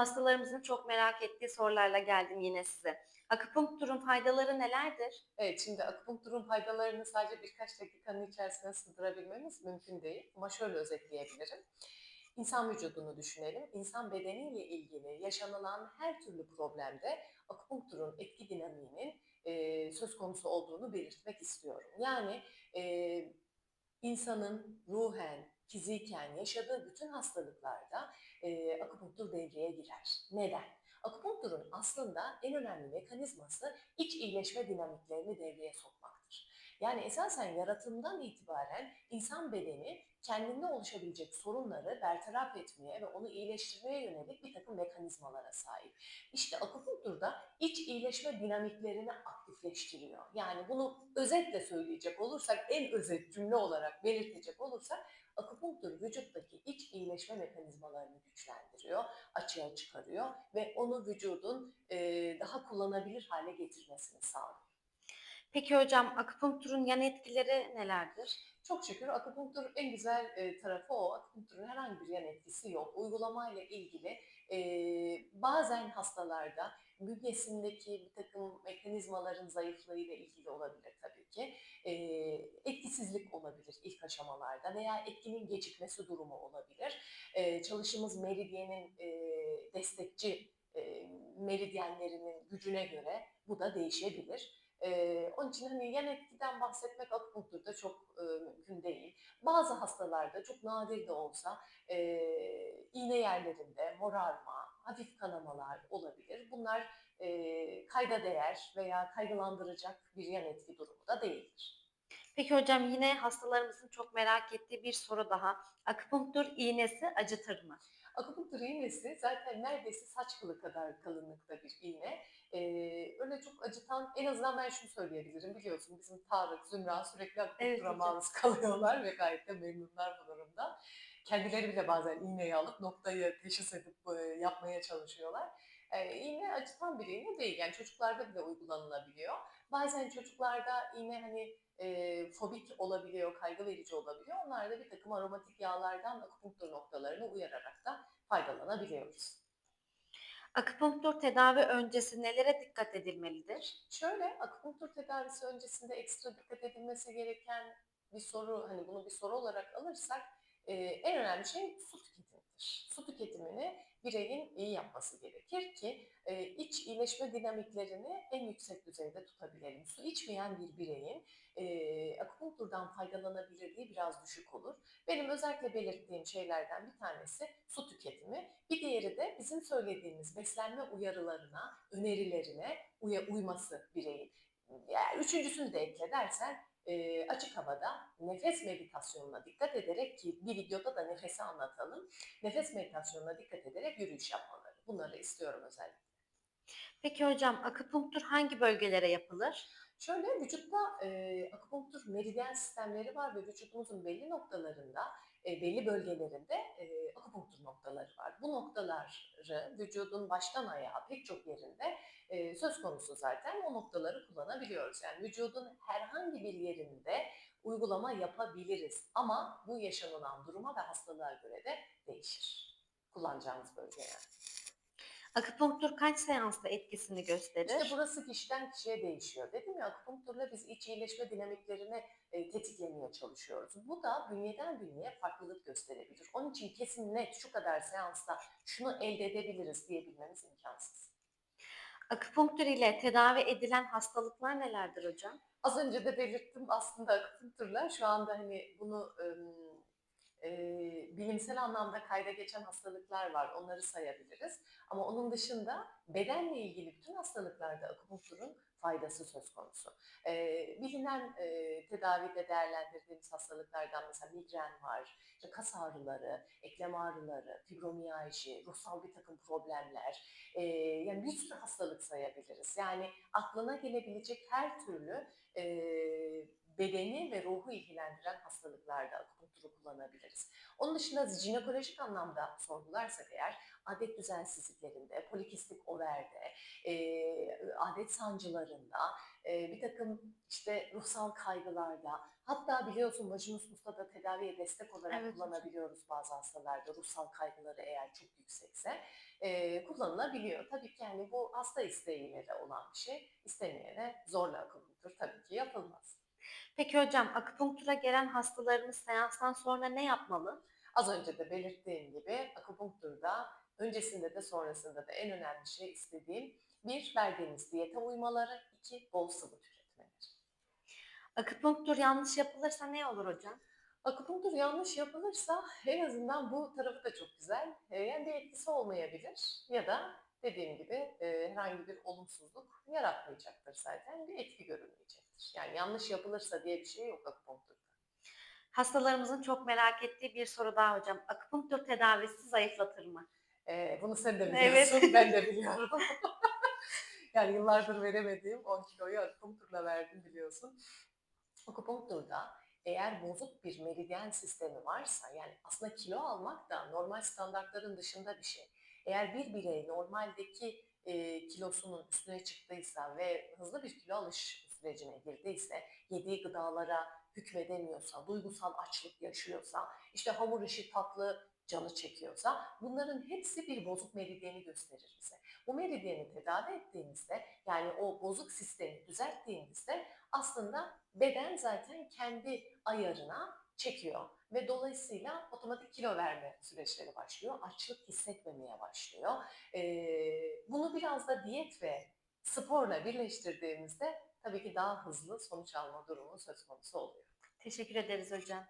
Hastalarımızın çok merak ettiği sorularla geldim yine size. Akupunkturun faydaları nelerdir? Evet, şimdi akupunkturun faydalarını sadece birkaç dakikanın içerisine sığdırabilmemiz mümkün değil. Ama şöyle özetleyebilirim. İnsan vücudunu düşünelim. İnsan bedeniyle ilgili yaşanılan her türlü problemde akupunkturun etki dinamiğinin e, söz konusu olduğunu belirtmek istiyorum. Yani e, insanın ruhen, fiziken yaşadığı bütün hastalıklarda e, akupunktur devreye girer. Neden? Akupunkturun aslında en önemli mekanizması iç iyileşme dinamiklerini devreye sokmaktır. Yani esasen yaratımdan itibaren insan bedeni kendinde oluşabilecek sorunları bertaraf etmeye ve onu iyileştirmeye yönelik bir takım mekanizmalara sahip. İşte akupunkturda iç iyileşme dinamiklerini aktifleştiriyor. Yani bunu özetle söyleyecek olursak, en özet cümle olarak belirtecek olursak, akupunktur vücuttaki iç iyileşme mekanizmalarını güçlendiriyor, açığa çıkarıyor ve onu vücudun e, daha kullanabilir hale getirmesini sağlıyor. Peki hocam akupunkturun yan etkileri nelerdir? Çok şükür akupunktur en güzel e, tarafı o. Akupunkturun herhangi bir yan etkisi yok. Uygulamayla ilgili e, bazen hastalarda bünyesindeki bir takım mekanizmaların zayıflığıyla ilgili olabilir tabii ki. E, etkisizlik olabilir ilk aşamalarda veya etkinin gecikmesi durumu olabilir. E, çalışımız meridyenin e, destekçi e, meridyenlerinin gücüne göre bu da değişebilir. Ee, onun için hani yan etkiden bahsetmek akupunkturda çok e, mümkün değil. Bazı hastalarda çok nadir de olsa e, iğne yerlerinde morarma, hafif kanamalar olabilir. Bunlar e, kayda değer veya kaygılandıracak bir yan etki durumu da değildir. Peki hocam yine hastalarımızın çok merak ettiği bir soru daha. Akupunktur iğnesi acıtır mı? Akupunktur iğnesi zaten neredeyse saç kılı kadar kalınlıkta bir iğne. Ee, öyle çok acıtan, en azından ben şunu söyleyebilirim. Biliyorsun bizim Tarık, Zümra sürekli akupunktura Evet maruz kalıyorlar ve gayet de memnunlar bu durumdan. Kendileri bile bazen iğneyi alıp noktayı teşhis edip e, yapmaya çalışıyorlar. Ee, iğne acıtan bir iğne değil. Yani çocuklarda bile uygulanılabiliyor. Bazen çocuklarda iğne hani e, fobik olabiliyor, kaygı verici olabiliyor. Onlar da bir takım aromatik yağlardan akupunktur noktalarını uyararak da faydalanabiliyoruz. Akupunktur tedavi öncesi nelere dikkat edilmelidir? Şöyle, akupunktur tedavisi öncesinde ekstra dikkat edilmesi gereken bir soru, hani bunu bir soru olarak alırsak e, en önemli şey su tüketimidir. Su tüketimini bireyin iyi yapması gerekir ki e, iç iyileşme dinamiklerini en yüksek düzeyde tutabilelim. Su içmeyen bir bireyin e, akupunkturdan faydalanabilirliği biraz düşük olur. Benim özellikle belirttiğim şeylerden bir tanesi su tüketimi. Bir diğeri de bizim söylediğimiz beslenme uyarılarına, önerilerine uya, uyması bireyin. Yani üçüncüsünü de ekle dersen e, açık havada nefes meditasyonuna dikkat ederek ki bir videoda da nefesi anlatalım. Nefes meditasyonuna dikkat ederek yürüyüş yapmaları. Bunları istiyorum özellikle. Peki hocam akupunktur hangi bölgelere yapılır? Şöyle vücutta e, akupunktur meridyen sistemleri var ve vücudumuzun belli noktalarında, e, belli bölgelerinde e, akupunktur noktaları var. Bu noktaları vücudun baştan ayağa pek çok yerinde e, söz konusu zaten. O noktaları kullanabiliyoruz. Yani vücudun herhangi bir yerinde uygulama yapabiliriz. Ama bu yaşanılan duruma ve hastalığa göre de değişir. Kullanacağımız bölge yani. Akupunktur kaç seansta etkisini gösterir? İşte burası kişiden kişiye değişiyor. Dedim ya akupunkturla biz iç iyileşme dinamiklerini e, tetiklemeye çalışıyoruz. Bu da bünyeden bünyeye farklılık gösterebilir. Onun için kesin net şu kadar seansta şunu elde edebiliriz diyebilmemiz imkansız. Akupunktur ile tedavi edilen hastalıklar nelerdir hocam? Az önce de belirttim aslında akupunkturla şu anda hani bunu e, bilimsel anlamda kayda geçen hastalıklar var. Onları sayabiliriz. Ama onun dışında bedenle ilgili bütün hastalıklarda akupunkturun faydası söz konusu. E, bilinen e, tedavide değerlendirdiğimiz hastalıklardan mesela migren var, işte kas ağrıları, eklem ağrıları, fibromiyalji, ruhsal bir takım problemler, e, yani bir sürü hastalık sayabiliriz. Yani aklına gelebilecek her türlü e, bedeni ve ruhu ilgilendiren hastalıklarda akupunkturu kullanabiliriz. Onun dışında jinekolojik anlamda sorgularsak eğer adet düzensizliklerinde, polikistik overde, e, adet sancılarında, e, bir takım işte ruhsal kaygılarda, hatta biliyorsun vajinismus'ta da tedaviye destek olarak Evet kullanabiliyoruz bazı hastalarda ruhsal kaygıları eğer çok yüksekse e, kullanılabiliyor. Tabii ki yani bu hasta isteğiyle de olan bir şey. İstemeyene zorla akupunktur tabii ki yapılmaz. Peki hocam akupunktura gelen hastalarımız seanstan sonra ne yapmalı? Az önce de belirttiğim gibi akupunkturda öncesinde de sonrasında da en önemli şey istediğim bir verdiğimiz diyete uymaları, iki bol sıvı tüketmeleri. Akupunktur yanlış yapılırsa ne olur hocam? Akupunktur yanlış yapılırsa en azından bu tarafı da çok güzel. E, Yani bir etkisi olmayabilir ya da dediğim gibi e, herhangi bir olumsuzluk yaratmayacaktır zaten. Bir etki görülmeyecektir. Yani yanlış yapılırsa diye bir şey yok akupunkturda. Hastalarımızın çok merak ettiği bir soru daha hocam. Akupunktur tedavisi zayıflatır mı? Ee, bunu sen de Evet. biliyorsun, ben de biliyorum. yani yıllardır veremediğim 10 kiloyu akupunkturla verdim biliyorsun. Akupunkturda eğer bozuk bir meridyen sistemi varsa, yani aslında kilo almak da normal standartların dışında bir şey. Eğer bir birey normaldeki e, kilosunun üstüne çıktıysa ve hızlı bir kilo alış sürecine girdiyse, yediği gıdalara hükmedemiyorsa, duygusal açlık yaşıyorsa, işte hamur işi tatlı canı çekiyorsa bunların hepsi bir bozuk meridyeni gösterir bize. Bu meridyeni tedavi ettiğimizde yani o bozuk sistemi düzelttiğimizde aslında beden zaten kendi ayarına çekiyor ve dolayısıyla otomatik kilo verme süreçleri başlıyor. Açlık hissetmemeye başlıyor. Ee, bunu biraz da diyet ve sporla birleştirdiğimizde tabii ki daha hızlı sonuç alma durumu söz konusu oluyor. Teşekkür ederiz hocam.